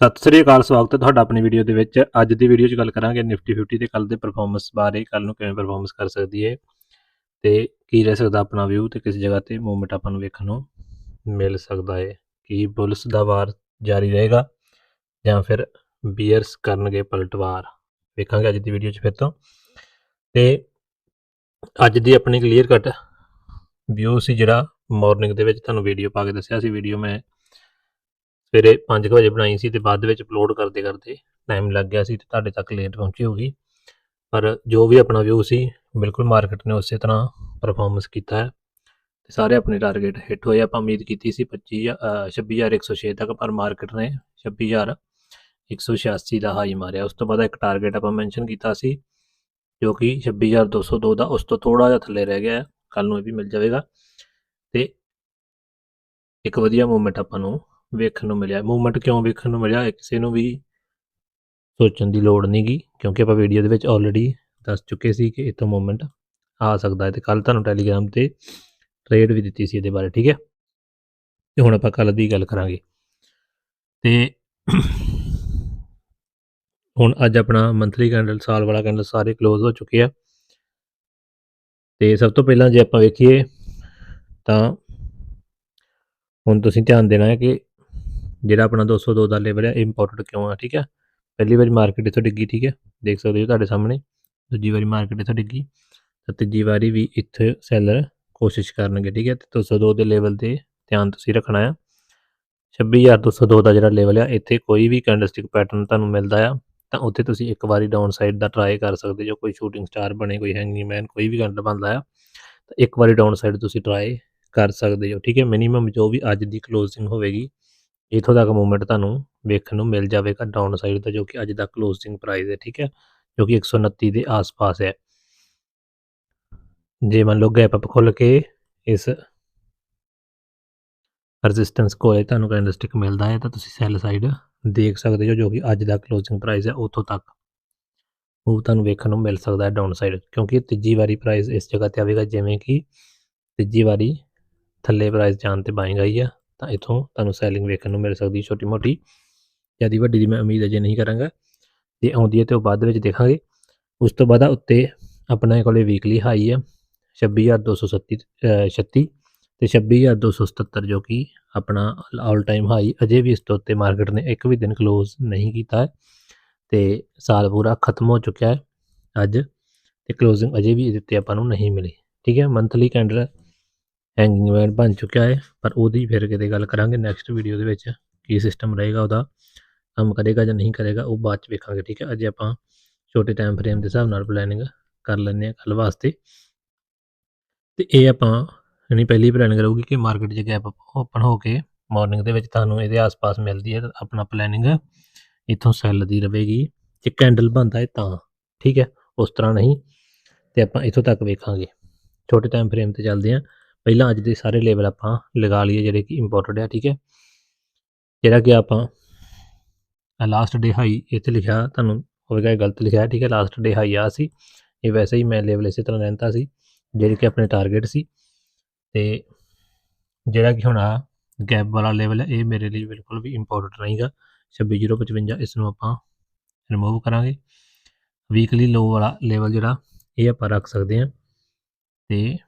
ਸਤਿ ਸ੍ਰੀ ਅਕਾਲ, ਸਵਾਗਤ ਹੈ ਤੁਹਾਡਾ ਆਪਣੀ ਵੀਡੀਓ ਦੇ ਵਿੱਚ। ਅੱਜ ਦੀ ਵੀਡੀਓ 'ਚ ਗੱਲ ਕਰਾਂਗੇ ਨਿਫਟੀ 50 ਦੇ ਕੱਲ ਦੇ ਪਰਫਾਰਮੈਂਸ ਬਾਰੇ ਕੱਲ ਨੂੰ ਕਿਵੇਂ ਪਰਫਾਰਮੈਂਸ ਕਰ ਸਕਦੀ ਹੈ ਤੇ ਕੀ ਰਹਿ ਸਕਦਾ ਆਪਣਾ ਵਿਊ ਤੇ ਕਿਸ ਜਗ੍ਹਾ ਤੇ ਮੂਵਮੈਂਟ ਆਪਾਂ ਨੂੰ ਵੇਖਣ ਨੂੰ ਮਿਲ ਸਕਦਾ ਹੈ, ਕੀ ਬੁਲਸ ਦਾ ਵਾਰ ਜਾਰੀ ਰਹੇਗਾ ਜਾਂ ਫਿਰ ਬੀਅਰਸ ਕਰਨਗੇ ਪਲਟਵਾਰ ਵੇਖਾਂਗੇ ਅੱਜ ਦੀ ਵੀਡੀਓ 'ਚ ਫਿਰ ਤੋਂ। ਤੇ ਅੱਜ ਦੀ ਆਪਣੀ ਕਲੀਅਰ ਕੱਟ ਵਿਊ ਸੀ ਜਿਹੜਾ ਮਾਰਨਿੰਗ ਦੇ ਵਿੱਚ ਤੁਹਾਨੂੰ ਵੀਡੀਓ ਪਾ ਕੇ ਦੱਸਿਆ ਸੀ। ਵੀਡੀਓ ਮੈਂ ਸਵੇਰੇ 5 ਵਜੇ ਬਣਾਈ ਸੀ ਤੇ ਬਾਅਦ ਵਿੱਚ ਅਪਲੋਡ ਕਰਦੇ ਕਰਦੇ ਟਾਈਮ ਲੱਗ ਗਿਆ ਸੀ ਤੇ ਤੁਹਾਡੇ ਤੱਕ ਲੇਟ ਪਹੁੰਚੀ ਹੋਗੀ ਪਰ ਜੋ ਵੀ ਆਪਣਾ ਵਿਊ ਸੀ ਬਿਲਕੁਲ ਮਾਰਕੀਟ ਨੇ ਉਸੇ ਤਰ੍ਹਾਂ ਪਰਫਾਰਮੈਂਸ ਕੀਤਾ ਹੈ। ਤੇ ਸਾਰੇ ਆਪਣੇ ਟਾਰਗੇਟ ਹਿੱਟ ਹੋਏ ਆਪਾਂ ਉਮੀਦ ਕੀਤੀ ਸੀ 25 ਅ, 26106 ਤੱਕ ਪਰ ਮਾਰਕੀਟ ਨੇ 26186 ਦਾ ਹਾਈ ਮਾਰਿਆ। ਉਸ ਤੋਂ ਬਾਅਦ ਇੱਕ ਟਾਰਗੇਟ ਆਪਾਂ ਮੈਂਸ਼ਨ ਕੀਤਾ ਸੀ ਜੋ ਕਿ 26202 ਦਾ ਉਸ ਤੋਂ ਥੋੜਾ ਜਿਹਾ ਥੱਲੇ ਰਹਿ ਗਿਆ ਕੱਲ ਨੂੰ ਇਹ ਵੀ ਮਿਲ ਜਾਵੇਗਾ। ਤੇ ਇੱਕ ਵਧੀਆ ਮੂਵਮੈਂਟ ਆਪਾਂ ਨੂੰ ਵੇਖਣ ਨੂੰ ਮਿਲਿਆ ਮੂਵਮੈਂਟ ਕਿਉਂ ਵੇਖਣ ਨੂੰ ਮਿਲਿਆ ਕਿਸੇ ਨੂੰ ਵੀ ਸੋਚਣ ਦੀ ਲੋੜ ਨਹੀਂਗੀ ਕਿਉਂਕਿ ਆਪਾਂ ਵੀਡੀਓ ਦੇ ਵਿੱਚ ਆਲਰੇਡੀ ਦੱਸ ਚੁੱਕੇ ਸੀ ਕਿ ਇਤੋਂ ਮੂਵਮੈਂਟ ਆ ਸਕਦਾ ਹੈ ਤੇ ਕੱਲ ਤੁਹਾਨੂੰ ਟੈਲੀਗ੍ਰਾਮ ਤੇ ਟ੍ਰੇਡ ਵੀ ਦਿੱਤੀ ਸੀ ਇਹਦੇ ਬਾਰੇ, ਠੀਕ ਹੈ? ਤੇ ਹੁਣ ਆਪਾਂ ਕੱਲ ਦੀ ਗੱਲ ਕਰਾਂਗੇ। ਤੇ ਹੁਣ ਅੱਜ ਆਪਣਾ ਮੰਥਲੀ ਕੈਂਡਲ ਸਾਲ ਵਾਲਾ ਕੈਂਡਲ ਸਾਰੇ ক্লোਜ਼ ਹੋ ਚੁੱਕੇ ਆ। ਤੇ ਸਭ ਤੋਂ ਪਹਿਲਾਂ ਜੇ ਆਪਾਂ ਵੇਖੀਏ ਤਾਂ ਹੁਣ ਤੁਸੀਂ ਧਿਆਨ ਦੇਣਾ ਹੈ ਕਿ ਜਿਹੜਾ ਆਪਣਾ 202 ਦਾ ਲੈਵਲ ਹੈ ਇਹ ਇੰਪੋਰਟੈਂਟ ਕਿਉਂ ਆ, ਠੀਕ ਹੈ ਪਹਿਲੀ ਵਾਰੀ ਮਾਰਕੀਟ ਇੱਥੋਂ ਡਿੱਗੀ, ਠੀਕ ਹੈ ਦੇਖ ਸਕਦੇ ਹੋ ਤੁਹਾਡੇ ਸਾਹਮਣੇ। ਦੂਜੀ ਵਾਰੀ ਮਾਰਕੀਟ ਇੱਥੋਂ ਡਿੱਗੀ। ਤਾਂ ਤੀਜੀ ਵਾਰੀ ਵੀ ਇੱਥੇ ਸੈਲਰ ਕੋਸ਼ਿਸ਼ ਕਰਨਗੇ, ਠੀਕ ਹੈ ਤੇ 202 ਦੇ ਲੈਵਲ ਤੇ ਧਿਆਨ ਤੁਸੀਂ ਰੱਖਣਾ ਆ। 26202 ਦਾ ਜਿਹੜਾ ਲੈਵਲ ਆ, ਇੱਥੇ ਕੋਈ ਵੀ ਕੈਂਡਲਸਟਿਕ ਪੈਟਰਨ ਤੁਹਾਨੂੰ ਮਿਲਦਾ ਆ, ਤਾਂ ਉੱਥੇ ਤੁਸੀਂ ਇੱਕ ਵਾਰੀ ਡਾਊਨ ਸਾਈਡ ਦਾ ਟਰਾਈ ਕਰ ਸਕਦੇ ਜੋ ਕੋਈ ਸ਼ੂਟਿੰਗ ਸਟਾਰ ਬਣੇ, ਕੋਈ ਹੈਂਗਿੰਗ ਮੈਨ ਕੋਈ ਵੀ ਕੈਂਡਲ ਬਣਦਾ ਆ, ਤਾਂ ਇੱਕ ਵਾਰੀ ਡਾਊਨ ਸਾਈਡ ਤੁਸੀਂ ਟਰਾਈ ਕਰ ਸਕਦੇ ਹੋ, ਠੀਕ ਹੈ ਮਿਨੀਮਮ ਜੋ ਵੀ ਅੱਜ ਦੀ ਕਲੋਜ਼ਿੰਗ ਹੋਵੇਗੀ ਇਥੋਂ ਤੱਕ ਮੂਵਮੈਂਟ ਤੁਹਾਨੂੰ ਵੇਖਣ ਨੂੰ ਮਿਲ ਜਾਵੇਗਾ ਡਾਊਨ ਸਾਈਡ ਦਾ ਜੋ ਕਿ ਅੱਜ ਦਾ ਕਲੋਜ਼ਿੰਗ ਪ੍ਰਾਈਸ ਹੈ, ਠੀਕ ਹੈ? ਜੋ ਕਿ 129 ਦੇ ਆਸ-ਪਾਸ ਹੈ। ਜੇ ਮੰਨ ਲਓ ਗੈਪ ਅਪ ਖੁੱਲ ਕੇ ਇਸ ਰੈਜ਼ਿਸਟੈਂਸ ਕੋਲੇ ਤੁਹਾਨੂੰ ਕੈਂਡਲਸਟਿਕ ਮਿਲਦਾ ਹੈ, ਤਾਂ ਤੁਸੀਂ ਸੈਲ ਸਾਈਡ ਦੇਖ ਸਕਦੇ ਹੋ, ਜੋ ਕਿ ਅੱਜ ਦਾ ਕਲੋਜ਼ਿੰਗ ਪ੍ਰਾਈਸ ਹੈ, ਉੱਥੋਂ ਤੱਕ। ਉਹ ਤੁਹਾਨੂੰ ਵੇਖਣ ਨੂੰ ਮਿਲ ਸਕਦਾ ਹੈ ਡਾਊਨ ਸਾਈਡ ਕਿਉਂਕਿ ਤੀਜੀ ਵਾਰੀ ਪ੍ਰਾਈਸ ਇਸ ਜਗ੍ਹਾ ਤੇ ਆਵੇਗਾ, ਜਿਵੇਂ ਕਿ ਤੀਜੀ ਵਾਰੀ ਥੱਲੇ ਪ੍ਰਾਈਸ ਜਾਣ ਤੇ ਬਾਇੰਗ ਆਈ ਆ। ਤਾਂ ਇਥੋਂ ਤੁਹਾਨੂੰ ਸੈਲਿੰਗ ਵੇਖਣ ਨੂੰ ਮਿਲ ਸਕਦੀ ਛੋਟੀ ਮੋਟੀ। ਜਿਆਦੀ ਵੱਡੀ ਦੀ ਮੈਂ ਉਮੀਦ ਅਜੇ ਨਹੀਂ ਕਰਾਂਗਾ। ਜੇ ਆਉਂਦੀ ਹੈ ਤੇ ਉਹ ਬਾਅਦ ਵਿੱਚ ਦੇਖਾਂਗੇ। ਉਸ ਤੋਂ ਬਾਅਦ ਉੱਤੇ ਆਪਣੇ ਕੋਲੇ ਵੀਕਲੀ ਹਾਈ ਹੈ 26237 36 ਤੇ 26277 ਜੋ ਕਿ ਆਪਣਾ ਆਲ ਟਾਈਮ ਹਾਈ ਅਜੇ ਵੀ ਇਸ ਤੋਂ ਉੱਤੇ ਮਾਰਕੀਟ ਨੇ ਇੱਕ ਵੀ ਦਿਨ ਕਲੋਜ਼ ਨਹੀਂ ਕੀਤਾ। ਹੈ ਤੇ ਸਾਲ ਪੂਰਾ ਖਤਮ ਹੋ ਚੁੱਕਿਆ ਹੈ ਅੱਜ ਤੇ ਕਲੋਜ਼ਿੰਗ ਅਜੇ ਵੀ ਇਹਦੇ ਉੱਤੇ ਆਪਾਂ ਨੂੰ ਨਹੀਂ ਮਿਲੀ। ਠੀਕ ਹੈ ਮੰਥਲੀ ਕੈਂਡਲ ਹੈਂਗਿੰਗ ਵੈਨ ਬਣ ਚੁੱਕਿਆ ਹੈ, ਪਰ ਉਹਦੀ ਫਿਰ ਕਿਤੇ ਗੱਲ ਕਰਾਂਗੇ ਨੈਕਸਟ ਵੀਡੀਓ ਦੇ ਵਿੱਚ, ਕੀ ਸਿਸਟਮ ਰਹੇਗਾ ਉਹਦਾ, ਕੰਮ ਕਰੇਗਾ ਜਾਂ ਨਹੀਂ ਕਰੇਗਾ, ਉਹ ਬਾਅਦ ਚ ਵੇਖਾਂਗੇ, ਠੀਕ ਹੈ? ਅੱਜ ਆਪਾਂ ਛੋਟੇ ਟਾਈਮ ਫਰੇਮ ਦੇ ਹਿਸਾਬ ਨਾਲ ਪਲੈਨਿੰਗ ਕਰ ਲੈਂਦੇ ਹਾਂ ਕੱਲ ਵਾਸਤੇ। ਤੇ ਇਹ ਆਪਾਂ, ਯਾਨੀ ਪਹਿਲੀ ਪਲੈਨਿੰਗ ਰਹੂਗੀ ਕਿ ਮਾਰਕੀਟ 'ਚ ਗੈਪ ਓਪਨ ਹੋ ਕੇ ਮਾਰਨਿੰਗ ਦੇ ਵਿੱਚ ਤੁਹਾਨੂੰ ਇਹਦੇ ਆਸ-ਪਾਸ ਮਿਲਦੀ ਹੈ, ਆਪਣਾ ਪਲੈਨਿੰਗ ਇੱਥੋਂ ਸੈੱਲ ਦੀ ਰਹੇਗੀ, ਜੇ ਕੈਂਡਲ ਬਣਦਾ ਹੈ ਤਾਂ, ਠੀਕ ਹੈ? ਉਸ ਤਰ੍ਹਾਂ ਨਹੀਂ, ਤੇ ਆਪਾਂ ਇੱਥੋਂ ਤੱਕ ਵੇਖਾਂਗੇ। ਛੋਟੇ ਟਾਈਮ ਫਰੇਮ ਤੇ ਚੱਲਦੇ ਹਾਂ। ਪਹਿਲਾਂ ਅੱਜ ਦੇ ਸਾਰੇ ਲੈਵਲ ਆਪਾਂ ਲਗਾ ਲਈਏ ਜਿਹੜੇ ਕਿ ਇੰਪੋਰਟੈਂਟ ਆ, ਠੀਕ ਹੈ? ਜਿਹੜਾ ਕਿ ਆਪਾਂ ਲਾਸਟ ਡੇ ਹਾਈ ਇੱਥੇ ਲਿਖਿਆ, ਤੁਹਾਨੂੰ ਹੋਵੇਗਾ ਇਹ ਗਲਤ ਲਿਖਿਆ, ਠੀਕ ਹੈ? ਲਾਸਟ ਡੇ ਹਾਈ ਆ ਸੀ। ਇਹ ਵੈਸੇ ਹੀ ਮੈਂ ਲੈਵਲ ਇਸੇ ਤਰ੍ਹਾਂ ਰਹਿੰਦਾ ਸੀ, ਜਿਹੜੇ ਕਿ ਆਪਣੇ ਟਾਰਗੇਟ ਸੀ। ਤੇ ਜਿਹੜਾ ਕਿ ਹੁਣ ਆ ਗੈਪ ਵਾਲਾ ਲੈਵਲ ਇਹ ਮੇਰੇ ਲਈ ਬਿਲਕੁਲ ਵੀ ਇੰਪੋਰਟੈਂਟ ਨਹੀਂਗਾ 26055 ਇਸ ਨੂੰ ਆਪਾਂ ਰਿਮੂਵ ਕਰਾਂਗੇ। ਵੀਕਲੀ ਲੋ ਵਾਲਾ ਲੈਵਲ ਜਿਹੜਾ, ਇਹ ਆਪਾਂ ਰੱਖ ਸਕਦੇ ਹਾਂ। ਤੇ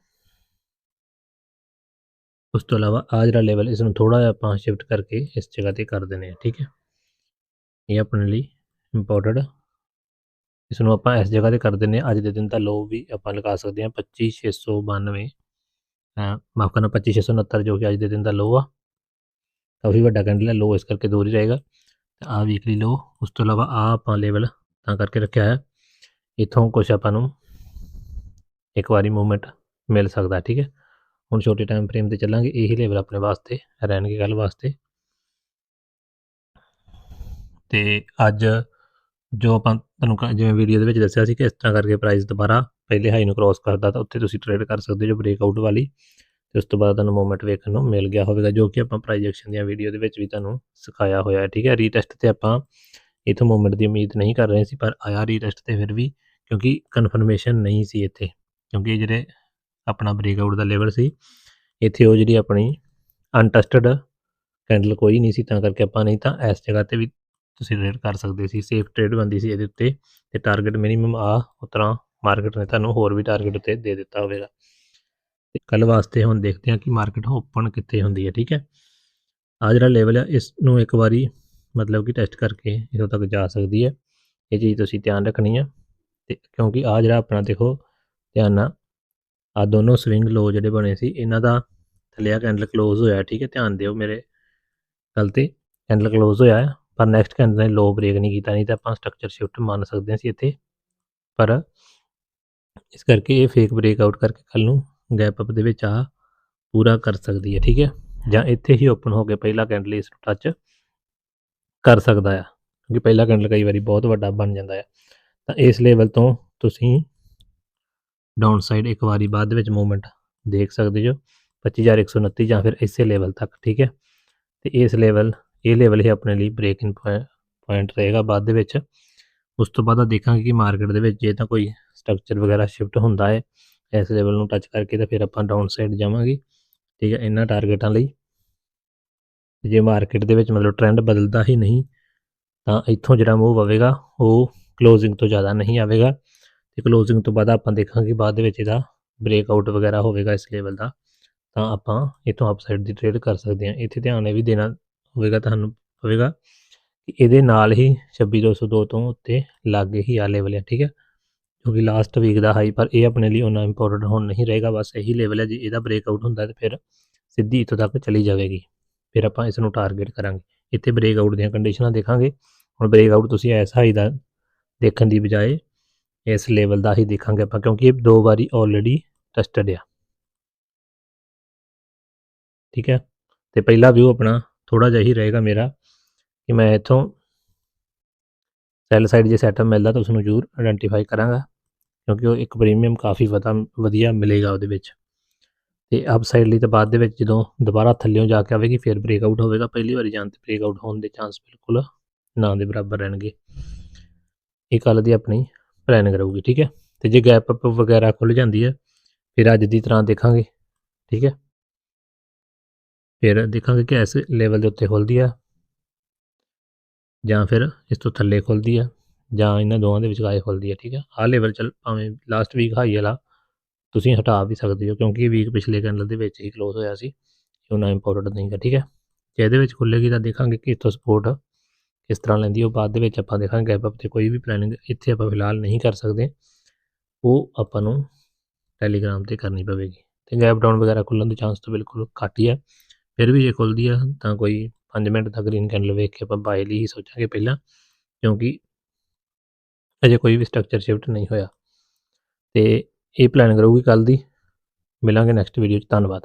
ਉਸ ਤੋਂ ਇਲਾਵਾ ਆ ਜਿਹੜਾ ਲੈਵਲ ਇਸ ਨੂੰ ਥੋੜਾ ਜਿਹਾ ਆਪਾਂ ਸ਼ਿਫਟ ਕਰਕੇ ਇਸ ਜਗ੍ਹਾ ਤੇ ਕਰ ਦਿੰਦੇ ਹਾਂ, ਠੀਕ ਹੈ? ਇਹ ਆਪਣੇ ਲਈ ਇੰਪੋਰਟੈਂਟ ਇਸ ਨੂੰ ਆਪਾਂ ਇਸ ਜਗ੍ਹਾ ਤੇ ਕਰ ਦਿੰਦੇ ਹਾਂ, ਅੱਜ ਦੇ ਦਿਨ ਦਾ ਲੋ ਵੀ ਆਪਾਂ ਲਗਾ ਸਕਦੇ ਹਾਂ 25692 ਮਾਫ ਕਰਨਾ 25669 ਜੋ ਕਿ ਅੱਜ ਦੇ ਦਿਨ ਦਾ ਲੋ ਆ। ਕਾਫੀ ਵੱਡਾ ਕੈਂਡਲ ਹੈ ਲੋ ਇਸ ਕਰਕੇ ਦੂਰ ਹੀ ਰਹੇਗਾ। ਤੇ ਆ ਵੀਕਲੀ ਲੋ ਉਸ ਤੋਂ ਇਲਾਵਾ ਆ ਆਪਾਂ ਲੈਵਲ ਤਾਂ ਕਰਕੇ ਰੱਖਿਆ ਹੈ ਇਥੋਂ ਕੁਝ ਆਪਾਂ ਨੂੰ ਇੱਕ ਵਾਰੀ ਮੂਵਮੈਂਟ ਮਿਲ ਸਕਦਾ, ਠੀਕ ਹੈ? ਹੁਣ ਛੋਟੇ ਟਾਈਮ ਫਰੇਮ ਤੇ ਚੱਲਾਂਗੇ, ਇਹੀ ਲੇਵਲ ਆਪਣੇ ਵਾਸਤੇ, ਰਹਿਣਗੇ ਕੱਲ ਵਾਸਤੇ। ਤੇ ਅੱਜ ਜੋ ਆਪਾਂ ਤੁਹਾਨੂੰ ਕ- ਜਿਵੇਂ ਵੀਡੀਓ ਦੇ ਵਿੱਚ ਦੱਸਿਆ ਸੀ ਕਿ ਇਸ ਤਰ੍ਹਾਂ ਕਰਕੇ ਪ੍ਰਾਈਸ ਦੁਬਾਰਾ ਪਹਿਲੇ ਹਾਈ ਨੂੰ ਕ੍ਰਾਸ ਕਰਦਾ, ਤਾਂ ਉੱਥੇ ਤੁਸੀਂ ਟ੍ਰੇਡ ਕਰ ਸਕਦੇ ਹੋ ਬ੍ਰੇਕਆਊਟ ਵਾਲੀ। ਤੇ ਉਸ ਤੋਂ ਬਾਅਦ ਤੁਹਾਨੂੰ ਮੂਵਮੈਂਟ ਵੇਖਣ ਨੂੰ ਮਿਲ ਗਿਆ ਹੋਵੇਗਾ, ਜੋ ਕਿ ਆਪਾਂ ਪ੍ਰਾਈਸ ਐਕਸ਼ਨ ਦੀਆਂ ਵੀਡੀਓ ਦੇ ਵਿੱਚ ਵੀ ਤੁਹਾਨੂੰ ਸਿਖਾਇਆ ਹੋਇਆ ਹੈ, ਠੀਕ ਹੈ? ਰੀਟੈਸਟ ਤੇ ਆਪਾਂ ਇਥੋਂ ਮੂਵਮੈਂਟ ਦੀ ਉਮੀਦ ਨਹੀਂ ਕਰ ਰਹੇ ਸੀ, ਪਰ ਆਇਆ ਰੀਟੈਸਟ ਤੇ ਫਿਰ ਵੀ, ਕਿਉਂਕਿ ਕਨਫਰਮੇਸ਼ਨ ਨਹੀਂ ਸੀ ਇੱਥੇ। ਕਿਉਂਕਿ ਜਿਹੜੇ ਆਪਣਾ ਬ੍ਰੇਕਆਊਟ ਦਾ ਲੈਵਲ ਸੀ। ਇੱਥੇ ਉਹ ਜਿਹੜੀ ਆਪਣੀ ਅਨਟੈਸਟਡ ਕੈਂਡਲ ਕੋਈ ਨਹੀਂ ਸੀ, ਤਾਂ ਕਰਕੇ ਆਪਾਂ ਨਹੀਂ ਤਾਂ ਇਸ ਜਗ੍ਹਾ ਤੇ ਵੀ ਤੁਸੀਂ ਟ੍ਰੇਡ ਕਰ ਸਕਦੇ ਸੀ। ਸੇਫ ਟ੍ਰੇਡ ਬੰਦੀ ਸੀ ਇਹਦੇ ਉੱਤੇ ਤੇ ਟਾਰਗੇਟ ਮਿਨੀਮਮ ਆ, ਉਸ ਤਰ੍ਹਾਂ ਮਾਰਕੀਟ ਨੇ ਤੁਹਾਨੂੰ ਹੋਰ ਵੀ ਟਾਰਗੇਟ ਉੱਤੇ ਦੇ ਦਿੱਤਾ ਹੋਵੇਗਾ। ਤੇ ਕੱਲ ਵਾਸਤੇ ਹੁਣ ਦੇਖਦੇ ਹਾਂ ਕਿ ਮਾਰਕੀਟ ਓਪਨ ਕਿੱਥੇ ਹੁੰਦੀ ਹੈ, ਠੀਕ ਹੈ? ਆ ਜਿਹੜਾ ਲੈਵਲ ਹੈ ਇਸ ਨੂੰ ਇੱਕ ਵਾਰੀ ਮਤਲਬ ਕਿ ਟੈਸਟ ਕਰਕੇ ਇੱਥੋਂ ਤੱਕ ਜਾ ਸਕਦੀ ਹੈ। ਇਹ ਚੀਜ਼ ਤੁਸੀਂ ਧਿਆਨ ਰੱਖਣੀ ਹੈ ਤੇ ਕਿਉਂਕਿ ਆ ਜਿਹੜਾ ਆਪਣਾ ਦੇਖੋ ਧਿਆਨ ਨਾਲ ਆ ਦੋਨੋਂ ਸਵਿੰਗ ਲੋ ਜਿਹੜੇ ਬਣੇ ਸੀ, ਇਹਨਾਂ ਦਾ ਥੱਲੇ ਆ ਕੈਂਡਲ ਕਲੋਜ਼ ਹੋਇਆ, ਠੀਕ ਹੈ? ਧਿਆਨ ਦਿਓ ਮੇਰੇ ਗੱਲ ਤੇ ਕੈਂਡਲ ਕਲੋਜ਼ ਹੋਇਆ ਪਰ ਨੈਕਸਟ ਕੈਂਡਲ ਨੇ ਲੋ ਬ੍ਰੇਕ ਨਹੀਂ ਕੀਤਾ, ਨਹੀਂ ਤਾਂ ਆਪਾਂ ਸਟਰਕਚਰ ਸ਼ਿਫਟ ਮੰਨ ਸਕਦੇ ਸੀ ਇੱਥੇ, ਪਰ ਇਸ ਕਰਕੇ ਇਹ ਫੇਕ ਬ੍ਰੇਕ ਆਊਟ ਕਰਕੇ ਕੱਲ ਨੂੰ ਗੈਪ ਅਪ ਦੇ ਵਿੱਚ ਆ ਪੂਰਾ ਕਰ ਸਕਦੀ ਹੈ, ਠੀਕ ਹੈ? ਜਾਂ ਇੱਥੇ ਹੀ ਓਪਨ ਹੋ ਕੇ ਪਹਿਲਾ ਕੈਂਡਲ ਇਸ ਨੂੰ ਟੱਚ ਕਰ ਸਕਦਾ ਆ, ਕਿਉਂਕਿ ਪਹਿਲਾ ਕੈਂਡਲ ਕਈ ਵਾਰੀ ਬਹੁਤ ਵੱਡਾ ਬਣ ਜਾਂਦਾ ਹੈ ਤਾਂ ਇਸ ਲੈਵਲ ਤੋਂ ਤੁਸੀਂ ਡਾਊਨ ਸਾਈਡ ਇੱਕ ਵਾਰੀ ਬਾਅਦ ਦੇ ਵਿੱਚ ਮੂਵਮੈਂਟ ਦੇਖ ਸਕਦੇ ਜੋ 25129 ਜਾਂ ਫਿਰ ਇਸੇ ਲੈਵਲ ਤੱਕ, ਠੀਕ ਹੈ? ਤੇ ਇਸ ਲੈਵਲ ਇਹ ਲੈਵਲ ਹੀ ਆਪਣੇ ਲਈ ਬ੍ਰੇਕ ਇਨ ਪੁਆਇੰਟ ਰਹੇਗਾ ਬਾਅਦ ਦੇ ਵਿੱਚ। ਉਸ ਤੋਂ ਬਾਅਦ ਦੇਖਾਂਗੇ ਕਿ ਮਾਰਕੀਟ ਦੇ ਵਿੱਚ ਜੇ ਤਾਂ ਕੋਈ ਸਟਰਕਚਰ ਵਗੈਰਾ ਸ਼ਿਫਟ ਹੁੰਦਾ ਹੈ, ਇਸ ਲੈਵਲ ਨੂੰ ਟੱਚ ਕਰਕੇ ਤਾਂ ਫਿਰ ਆਪਾਂ ਡਾਊਨ ਸਾਈਡ ਜਾਵਾਂਗੇ, ਠੀਕ ਹੈ? ਇਹਨਾਂ ਟਾਰਗੇਟਾਂ ਲਈ। ਜੇ ਮਾਰਕੀਟ ਦੇ ਵਿੱਚ ਮਤਲਬ ਟ੍ਰੈਂਡ ਬਦਲਦਾ ਹੀ ਨਹੀਂ, ਤਾਂ ਇੱਥੋਂ ਜਿਹੜਾ ਮੂਵ ਆਵੇਗਾ, ਉਹ ਕਲੋਜ਼ਿੰਗ ਤੋਂ ਜ਼ਿਆਦਾ ਨਹੀਂ ਆਵੇਗਾ। ਤੇ ਕਲੋਜ਼ਿੰਗ ਤੋਂ ਬਾਅਦ ਆਪਾਂ ਦੇਖਾਂਗੇ ਬਾਅਦ ਦੇ ਵਿੱਚ ਇਹਦਾ ਬ੍ਰੇਕਆਊਟ ਵਗੈਰਾ ਹੋਵੇਗਾ ਇਸ ਲੈਵਲ ਦਾ, ਤਾਂ ਆਪਾਂ ਇਥੋਂ ਅਪਸਾਈਡ ਦੀ ਟ੍ਰੇਡ ਕਰ ਸਕਦੇ ਹਾਂ। ਇੱਥੇ ਧਿਆਨ ਇਹ ਵੀ ਦੇਣਾ ਹੋਵੇਗਾ ਤੁਹਾਨੂੰ, ਹੋਵੇਗਾ ਕਿ ਇਹਦੇ ਨਾਲ ਹੀ 26202 ਤੋਂ ਉੱਤੇ ਲਾਗੇ ਹੀ ਆ ਲੈਵਲ ਹੈ ਠੀਕ ਹੈ? ਕਿਉਂਕਿ ਲਾਸਟ ਵੀਕ ਦਾ ਹਾਈ ਪਰ ਇਹ ਆਪਣੇ ਲਈ ਉਹਨਾਂ ਇੰਪੋਰਟੈਂਟ ਹੁਣ ਨਹੀਂ ਰਹੇਗਾ, ਬਸ ਇਹੀ ਲੈਵਲ ਹੈ ਜੇ ਇਹਦਾ ਬ੍ਰੇਕਆਊਟ ਹੁੰਦਾ ਤੇ ਫਿਰ ਸਿੱਧੀ ਇੱਥੋਂ ਤੱਕ ਚਲੀ ਜਾਵੇਗੀ। ਫਿਰ ਆਪਾਂ ਇਸ ਨੂੰ ਟਾਰਗੇਟ ਕਰਾਂਗੇ। ਇੱਥੇ ਬ੍ਰੇਕਆਊਟ ਦੀਆਂ ਕੰਡੀਸ਼ਨਾਂ ਦੇਖਾਂਗੇ। ਹੁਣ ਬ੍ਰੇਕਆਊਟ ਤੁਸੀਂ ਐਸ ਹਾਈ ਦਾ ਦੇਖਣ ਦੀ ਬਜਾਏ ਇਸ ਲੈਵਲ ਦਾ ਹੀ ਦੇਖਾਂਗੇ ਆਪਾਂ, ਕਿਉਂਕਿ ਇਹ ਦੋ ਵਾਰੀ ਆਲਰੇਡੀ ਟੈਸਟਡ ਆ। ਠੀਕ ਹੈ? ਤੇ ਪਹਿਲਾ ਵਿਊ ਆਪਣਾ ਥੋੜਾ ਜਿਹਾ ਹੀ ਰਹੇਗਾ ਮੇਰਾ, ਕਿ ਮੈਂ ਇਥੋਂ ਸੈਲ ਸਾਈਡ ਜੇ ਸੈਟਅਪ ਮਿਲਦਾ ਤਾਂ ਉਸ ਨੂੰ ਜ਼ਰੂਰ ਆਇਡੈਂਟੀਫਾਈ ਕਰਾਂਗਾ, ਕਿਉਂਕਿ ਉਹ ਇੱਕ ਪ੍ਰੀਮੀਅਮ ਕਾਫੀ ਵਧਾ, ਵਧੀਆ ਮਿਲੇਗਾ ਉਹਦੇ ਵਿੱਚ। ਤੇ ਅਪ ਸਾਈਡ ਲਈ ਤਾਂ ਬਾਅਦ ਦੇ ਵਿੱਚ ਜਦੋਂ ਦੁਬਾਰਾ ਥੱਲੇੋਂ ਜਾ ਕੇ ਆਵੇਗੀ, ਫਿਰ ਬ੍ਰੇਕ ਆਊਟ ਹੋਵੇਗਾ, ਪਹਿਲੀ ਵਾਰੀ ਜਾਣ ਤੇ ਬ੍ਰੇਕ ਆਊਟ ਹੋਣ ਦੇ ਚਾਂਸ ਬਿਲਕੁਲ ਨਾ ਦੇ ਬਰਾਬਰ ਰਹਿਣਗੇ। ਇਹ ਕੱਲ ਦੀ ਆਪਣੀ ਪਲਾਨਿੰਗ ਰਹੂਗੀ ਠੀਕ ਹੈ? ਤੇ ਜੇ ਗੈਪ ਅਪ ਵਗੈਰਾ ਖੁੱਲ ਜਾਂਦੀ ਹੈ, ਫਿਰ ਅੱਜ ਦੀ ਤਰ੍ਹਾਂ ਦੇਖਾਂਗੇ, ਠੀਕ ਹੈ? ਫਿਰ ਦੇਖਾਂਗੇ ਕਿ ਇਸ ਲੈਵਲ ਦੇ ਉੱਤੇ ਖੁੱਲਦੀ ਆ ਜਾਂ ਫਿਰ ਇਸ ਤੋਂ ਥੱਲੇ ਖੁੱਲਦੀ ਆ ਜਾਂ ਇਹਨਾਂ ਦੋਵਾਂ ਦੇ ਵਿਚਾਲੇ ਖੁੱਲਦੀ ਆ, ਠੀਕ ਹੈ? ਆਹ ਲੈਵਲ ਚੱਲ ਭਾਵੇਂ ਲਾਸਟ ਵੀਕ ਹਾਈ ਵਾਲਾ, ਤੁਸੀਂ ਹਟਾ ਵੀ ਸਕਦੇ ਹੋ, ਕਿਉਂਕਿ ਇਹ ਵੀਕ ਪਿਛਲੇ ਕੈਂਡਲ ਦੇ ਵਿੱਚ ਹੀ ਕਲੋਜ਼ ਹੋਇਆ ਸੀ ਉਹਨਾਂ ਇੰਪੋਰਟੈਂਟ ਨਹੀਂ ਹੈ ਠੀਕ ਹੈ? ਜੇ ਇਹਦੇ ਵਿੱਚ ਖੁੱਲੇਗੀ ਤਾਂ ਦੇਖਾਂਗੇ ਕਿ ਇੱਥੋਂ ਸਪੋਰਟ ਕਿਸ ਤਰ੍ਹਾਂ ਲੈਂਦੀ ਉਹ ਬਾਅਦ ਦੇ ਵਿੱਚ ਆਪਾਂ ਦੇਖਾਂਗੇ ਗੈਪ ਅਪ ਤੇ ਕੋਈ ਵੀ ਪਲੈਨਿੰਗ ਇੱਥੇ ਆਪਾਂ ਫਿਲਹਾਲ ਨਹੀਂ ਕਰ ਸਕਦੇ। ਉਹ ਆਪਾਂ ਨੂੰ ਟੈਲੀਗ੍ਰਾਮ ਤੇ ਕਰਨੀ ਪਵੇਗੀ। ਤੇ ਗੈਪ ਡਾਊਨ ਵਗੈਰਾ ਖੁੱਲਣ ਦੇ ਚਾਂਸ ਤਾਂ ਬਿਲਕੁਲ ਘੱਟ ਹੀ ਹੈ ਫਿਰ ਵੀ ਜੇ ਖੁੱਲਦੀ ਆ ਤਾਂ ਕੋਈ 5 ਮਿੰਟ ਦਾ ਗ੍ਰੀਨ ਕੈਂਡਲ ਵੇਖ ਕੇ ਆਪਾਂ ਬਾਏ ਲਈ ਹੀ ਸੋਚਾਂਗੇ ਪਹਿਲਾਂ। ਕਿਉਂਕਿ ਅਜੇ ਕੋਈ ਵੀ ਸਟਰਕਚਰ ਸ਼ਿਫਟ ਨਹੀਂ ਹੋਇਆ। ਤੇ ਇਹ ਪਲਾਨਿੰਗ ਰਹੂਗੀ ਕੱਲ ਦੀ। ਮਿਲਾਂਗੇ ਨੈਕਸਟ ਵੀਡੀਓ 'ਚ। ਧੰਨਵਾਦ।